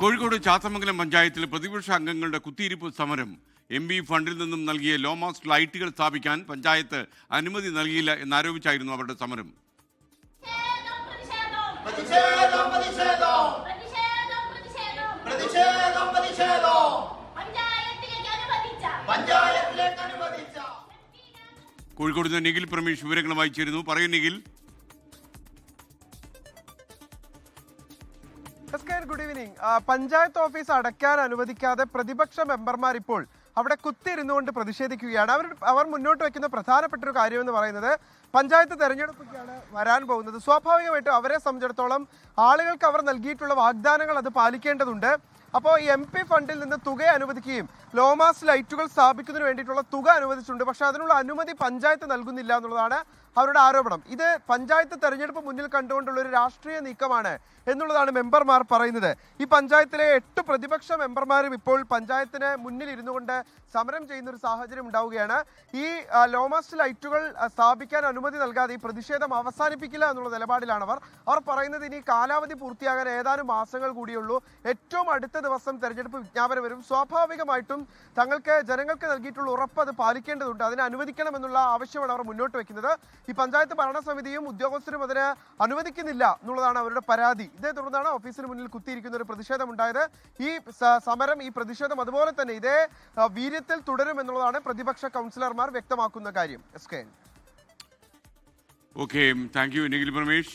കോഴിക്കോട് ചാത്തമംഗലം പഞ്ചായത്തിൽ പ്രതിപക്ഷ അംഗങ്ങളുടെ കുത്തിയിരിപ്പ് സമരം എം ബി ഫണ്ടിൽ നിന്നും നൽകിയ ലോമാസ് ലൈറ്റുകൾ സ്ഥാപിക്കാൻ പഞ്ചായത്ത് അനുമതി നൽകിയില്ല എന്നാരോപിച്ചായിരുന്നു അവരുടെ സമരം. പ്രതിഷേധം പ്രതിഷേധം. പ്രതിഷേധം പ്രതിഷേധം. പ്രതിഷേധം പ്രതിഷേധം. പ്രതിഷേധം അനുവദിച്ച. പഞ്ചായത്തിലേക്ക് അനുവദിച്ച. കോഴിക്കോട് നിന്ന് നിഖിൽ പ്രമേഷ് വിവരങ്ങളുമായി ചേരുന്നു. പറയൂ Nikhil. Good evening panchayat office അടയ്ക്കാൻ അനുവദിക്കാതെ പ്രതിപക്ഷ മെമ്പർമാർ ഇപ്പോൾ അവിടെ കുത്തിയിരുന്നുകൊണ്ട് പ്രതിഷേധിക്കുകയാണ്. അവർ അവർ മുന്നോട്ട് വെക്കുന്ന പ്രധാനപ്പെട്ട ഒരു കാര്യം എന്ന് പറയുന്നത് പഞ്ചായത്ത് തെരഞ്ഞെടുപ്പൊക്കെയാണ് വരാൻ പോകുന്നത്. സ്വാഭാവികമായിട്ടും അവരെ സംബന്ധിച്ചിടത്തോളം ആളുകൾക്ക് അവർ നൽകിയിട്ടുള്ള വാഗ്ദാനങ്ങൾ അത് പാലിക്കേണ്ടതുണ്ട്. അപ്പോൾ ഈ എം പി ഫണ്ടിൽ നിന്ന് തുക അനുവദിക്കുകയും ലോമാസ് ലൈറ്റുകൾ സ്ഥാപിക്കുന്നതിന് വേണ്ടിയിട്ടുള്ള തുക അനുവദിച്ചിട്ടുണ്ട്. പക്ഷേ അതിനുള്ള അനുമതി പഞ്ചായത്ത് നൽകുന്നില്ല എന്നുള്ളതാണ് അവരുടെ ആരോപണം. ഇത് പഞ്ചായത്ത് തെരഞ്ഞെടുപ്പ് മുന്നിൽ കണ്ടുകൊണ്ടുള്ള ഒരു രാഷ്ട്രീയ നീക്കമാണ് എന്നുള്ളതാണ് മെമ്പർമാർ പറയുന്നത്. ഈ പഞ്ചായത്തിലെ എട്ട് പ്രതിപക്ഷ മെമ്പർമാരും ഇപ്പോൾ പഞ്ചായത്തിന് മുന്നിൽ ഇരുന്നു കൊണ്ട് സമരം ചെയ്യുന്ന ഒരു സാഹചര്യം ഉണ്ടാവുകയാണ്. ഈ ലോമാസ്റ്റ് ലൈറ്റുകൾ സ്ഥാപിക്കാൻ അനുമതി നൽകാതെ ഈ പ്രതിഷേധം അവസാനിപ്പിക്കില്ല എന്നുള്ള നിലപാടിലാണ് അവർ അവർ പറയുന്നത് ഇനി കാലാവധി പൂർത്തിയാകാൻ ഏതാനും മാസങ്ങൾ കൂടിയുള്ളൂ ഏറ്റവും അടുത്ത ദിവസം തെരഞ്ഞെടുപ്പ് വിജ്ഞാപനം വരും. സ്വാഭാവികമായിട്ടും തങ്ങൾക്ക് ജനങ്ങൾക്ക് നൽകിയിട്ടുള്ള ഉറപ്പ് അത് പാലിക്കേണ്ടതുണ്ട്. അതിനെ അനുവദിക്കണം എന്നുള്ള ആവശ്യമാണ് അവർ മുന്നോട്ട് വെക്കുന്നത്. ഈ പഞ്ചായത്ത് ഭരണസമിതിയും ഉദ്യോഗസ്ഥരും അതിന് അനുവദിക്കുന്നില്ല എന്നുള്ളതാണ് അവരുടെ പരാതി. ഇതേ തുടർന്നാണ് ഓഫീസിന് മുന്നിൽ കുത്തിയിരിക്കുന്ന ഒരു പ്രതിഷേധം ഉണ്ടായത് ഈ സമരം ഈ പ്രതിഷേധം അതുപോലെ തന്നെ ഇതേ വീര്യത്തിൽ തുടരും എന്നുള്ളതാണ് പ്രതിപക്ഷ കൗൺസിലർമാർ വ്യക്തമാക്കുന്ന കാര്യം. S K okay thank you Nikhil Pramesh